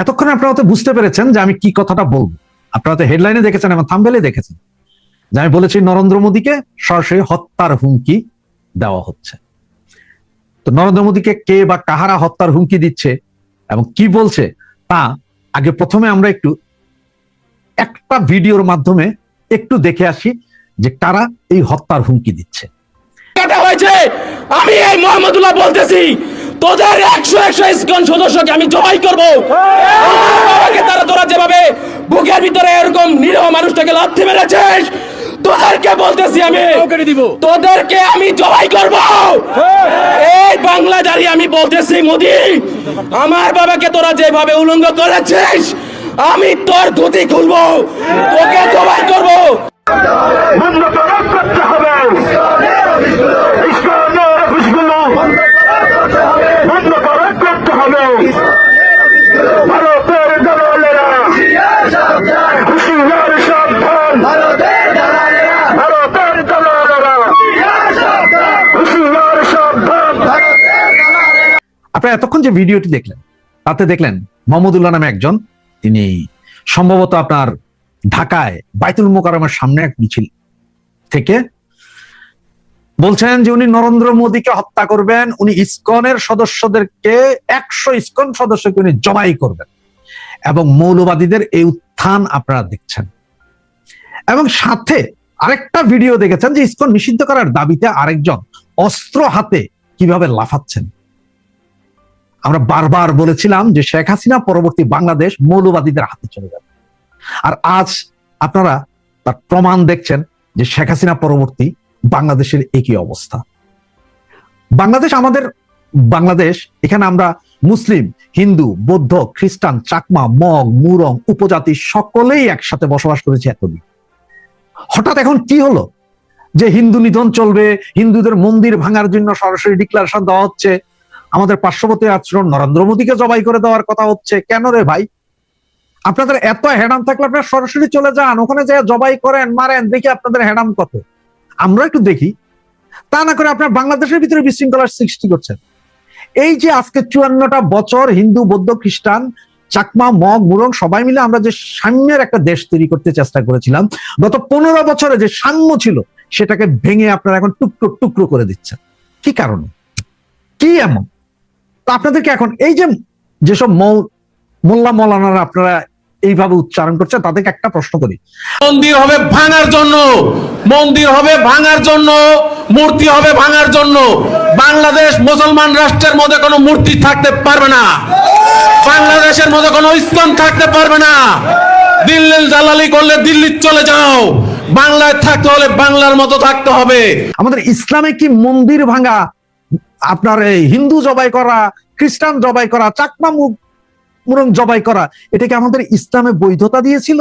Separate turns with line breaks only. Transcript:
এতক্ষণ আপনারা হয়তো বুঝতে পেরেছেন যে আমি কি কথাটা বলব। আপনারা তো হেডলাইনে দেখেছেন এবং থাম্বেলে দেখেছেন যে আমি বলেছি, নরেন্দ্র মোদীকে সরাসরি হত্যার হুমকি দেওয়া হচ্ছে। তো নরেন্দ্র মোদীকে কে বা কাহারা হত্যার হুমকি দিচ্ছে এবং কি বলছে তা আগে প্রথমে আমরা একটু, একটা ভিডিওর মাধ্যমে একটু দেখে আসি যে কারা এই হত্যার হুমকি দিচ্ছে।
হয়েছে, আমি এই মোহাম্মদুল্লাহ বলতেছি। তোদের একশো একশো ইসকন সদস্যকে আমি জবাই করব। বাবাকে তারা তোরা যেভাবে বুকের ভিতরে এরকম নিরহ মানুষটাকে লাথি মেরেছিস তোদেরকে বলতেছি আমি তোদেরকে আমি জবাই করব। এই বাংলা জারি আমি বলতেছি মোদি আমার বাবাকে তোরা যেভাবে উলঙ্গ করেছিস আমি তোর ধুতি খুলবো তোকে
আপনারা এতক্ষণ যে ভিডিওটি দেখলেন, তাতে দেখলেন মোহাম্মদুল্লাহ নামে একজন, তিনি সম্ভবত আপনার ঢাকায় বাইতুল মোকারমের সামনে এক মিছিল থেকে বলছেন যে উনি নরেন্দ্র মোদীকে হত্যা করবেন, উনি ইসকনের সদস্যদেরকে, একশো ইসকন সদস্যকে উনি জবাই করবেন। এবং মৌলবাদীদের এই উত্থান আপনারা দেখছেন। এবং সাথে আরেকটা ভিডিও দেখেছেন যে ইসকন নিষিদ্ধ করার দাবিতে আরেকজন অস্ত্র হাতে কীভাবে লাফাচ্ছেন। আমরা বারবার বলেছিলাম যে শেখ হাসিনা পরবর্তী বাংলাদেশ মৌলবাদীদের হাতে চলে যাবে। আর আজ আপনারা তার প্রমাণ দেখছেন যে শেখ হাসিনা পরবর্তী বাংলাদেশের একই অবস্থা। বাংলাদেশ আমাদের, বাংলাদেশ, এখানে আমরা মুসলিম, হিন্দু, বৌদ্ধ, খ্রিস্টান, চাকমা, মগ, মুরং, উপজাতি সকলেই একসাথে বসবাস করেছে এতদিন। হঠাৎ এখন কি হলো? যে হিন্দু নিধন চলবে, হিন্দুদের মন্দির ভাঙার জন্য সরাসরি ডিক্লারেশন দেওয়া হচ্ছে আমাদের পার্শ্ববর্তী আচরণ নরেন্দ্র মোদীকে জবাই করে দেওয়ার কথা হচ্ছে। কেন রে ভাই? আপনাদের এত হ্যাডাম থাকলে আপনারা সরাসরি চলে যান, ওখানে যায় জবাই করেন, মারেন, দেখি আপনাদের হ্যাডাম কত। আমরা একটু দেখি। তা না করে আপনার বাংলাদেশের ভিতরে বিশৃঙ্খলার সৃষ্টি করছেন। এই যে আজকে চুয়ান্নটা বছর হিন্দু, বৌদ্ধ, খ্রিস্টান, চাকমা, মগ, মুরং, সবাই মিলে আমরা যে সাম্যের একটা দেশ তৈরি করতে চেষ্টা করেছিলাম, গত পনেরো বছরে যে সাম্য ছিল, সেটাকে ভেঙে আপনারা এখন টুকরো টুকরো করে দিচ্ছেন। কি কারণে? কি এমন? আপনাদেরকে এখন এই যে যেসব মৌ- মোল্লা মৌলানারা আপনারা এইভাবে উচ্চারণ করছেন তাদেরকে একটা প্রশ্ন করি।
মন্দির হবে ভাঙার জন্য মন্দির হবে ভাঙার জন্য মূর্তি হবে ভাঙার জন্য। বাংলাদেশ মুসলমান রাষ্ট্রের মধ্যে কোনো মূর্তি থাকতে পারবে না। বাংলাদেশের মধ্যে কোনো ইসলাম থাকতে পারবে না। দিল্লির দালালি করলে দিল্লি চলে যাও। বাংলায় থাকতে হলে বাংলার মতো থাকতে হবে।
আমাদের ইসলামে কি মন্দির ভাঙা আপনার এই হিন্দু জবাই করা, খ্রিস্টান জবাই করা, চাকমা মুখ মুরং জবাই করা এটা কি আমাদের ইসলামে বৈধতা দিয়েছিল?